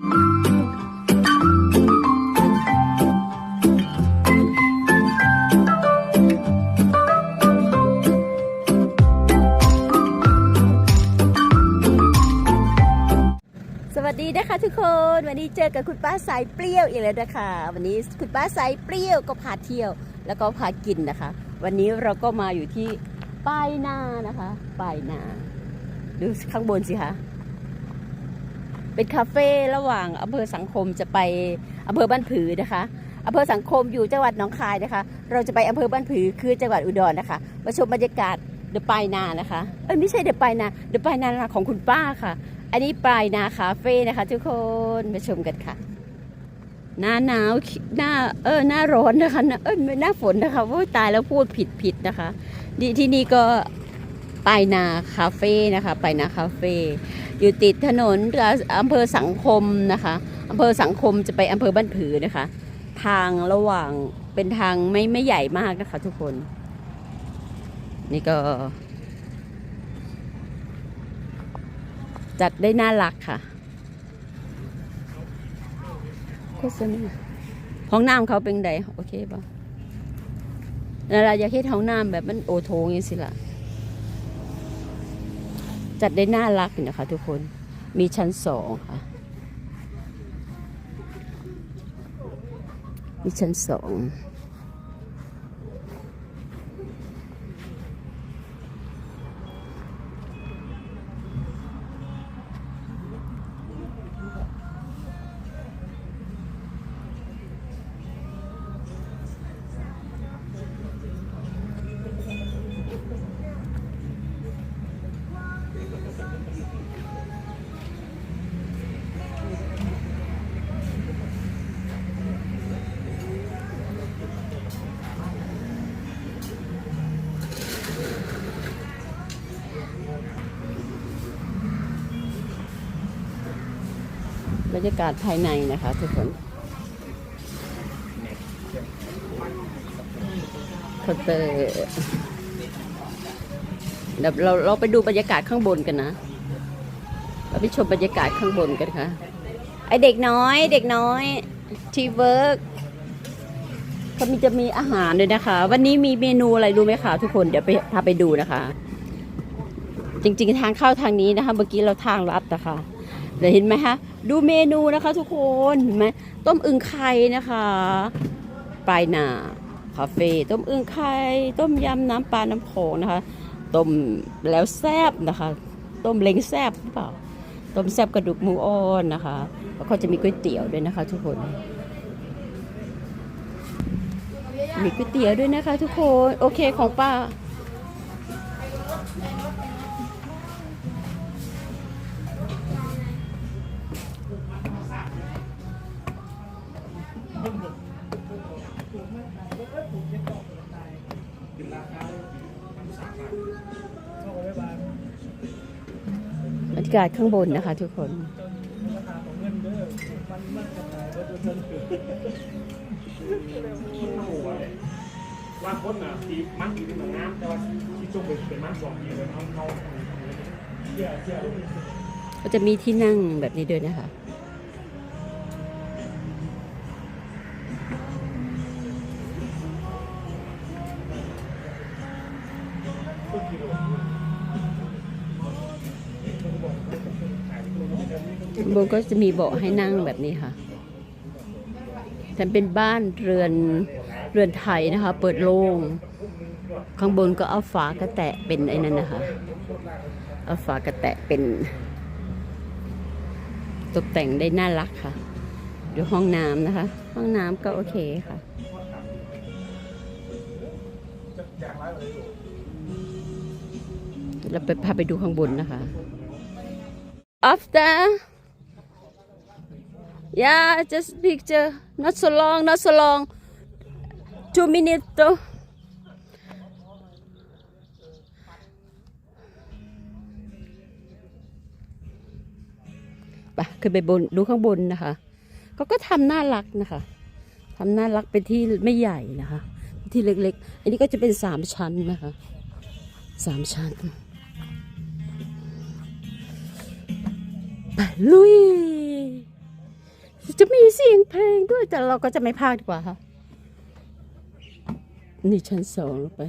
สวัสดีนะคะทุกคนวันนี้เจอกับคุณป้าสายเปรี้ยวอีกแล้วนะคะ วันนี้คุณป้าสายเปรี้ยวก็พาเที่ยว แล้วก็พากินนะคะ วันนี้เราก็มาอยู่ที่ป้ายนานะคะป้ายนาดูข้างบนสิคะ เป็นคาเฟ่ระหว่างอำเภอสังคมจะไปอำเภอบ้านผือนะคะอำเภอสังคมอยู่จังหวัดหนองคายนะคะ เราจะไปอำเภอบ้านผือคือจังหวัดอุดรนะคะ มาชมบรรยากาศเดอะปายนานะคะเอ้ยไม่ใช่เดอะปายนาเดอะปายนาของคุณป้าค่ะ อันนี้ปลายนาคาเฟ่นะคะทุกคนมาชมกันค่ะ หน้าหนาวหน้าเออหน้าร้อนนะคะหน้าเออหน้าฝนนะคะว่าตายแล้วพูดผิดผิดนะคะดีที่นี่ก็ ปายนาคาเฟ่นะคะปายนาคาเฟ่อยู่ติดถนนอำเภอสังคมนะคะอำเภอสังคมจะไปอำเภอบ้านผือนะคะ ทางระหว่างเป็นทางไม่ไม่ใหญ่มากนะคะ ทุกคน นี่ก็ จัดได้น่ารักค่ะโฆษณาห้องน้ำเขาเป็นไดโอเคป่ะแล้วเราอยากให้ห้องน้ำแบบมันโอโถงอย่างสิล่ะ จัดได้น่ารักอยู่นะคะทุกคนมีชั้นสองค่ะ มีชั้นสอง บรรยากาศภายในนะคะทุกคนเคาน์เตอร์เดี๋ยวเราเราไปดูบรรยากาศข้างบนกันนะเราไปชมบรรยากาศข้างบนกันค่ะไอเด็กน้อยเด็กน้อยทีเวิร์กเขามีจะมีอาหารด้วยนะคะ วันนี้มีเมนูอะไรรู้ไหมคะทุกคนเดี๋ยวไปพาไปดูนะคะ จริง ๆ ทางเข้าทางนี้นะคะ เมื่อกี้เราทางลัดนะคะ เดี๋ยวเห็นไหมคะดูเมนูนะคะทุกคนเห็นไหมต้มอึ่งไข่นะคะปลายนาคาเฟ่ต้มอึ่งไข่ต้มยำน้ำปลาน้ำโขงนะคะต้มแล้วแซบนะคะ ต้มเล้งแซบหรือเปล่าต้มแซบกระดูกหมูอ่อนนะคะแล้วก็จะมีก๋วยเตี๋ยวด้วยนะคะ ทุกคน มีก๋วยเตี๋ยวด้วยนะคะ ทุกคนโอเคของป้า กาศข้างบนนะคะทุกคนว่าคนอะทีมันอยู่ที่เมืองน้ำแต่ว่าที่จงเป็นเป็นมันสองทีเลยเขาเขาเชี่ยเชี่ยก็จะมีที่นั่งแบบนี้ด้วยนะคะ บนก็จะมีเบาะให้นั่งแบบนี้ค่ะแต่เป็นบ้านเรือนเรือนไทยนะคะ เปิดโล่งข้างบนก็เอาฝากระแตะเป็นไอ้นั่นนะคะ เอาฝากระแตะเป็น ตกแต่งได้น่ารักค่ะดูห้องน้ำนะคะ ห้องน้ำก็โอเคค่ะเราไปพาไปดูข้างบนนะคะ after yeah just picture not so long not so long two minutes though ไปขึ้นไปบนดูข้างบนนะคะเขาก็ทำน่ารักนะคะทำน่ารักเป็นที่ไม่ใหญ่นะคะ ที่เล็กๆ อันนี้ก็จะเป็นสามชั้นนะคะสามชั้นไปลุย จะมีเสียงเพลงด้วยแต่เราก็จะไม่พากดีกว่าค่ะ นี่ชั้นสองลงไป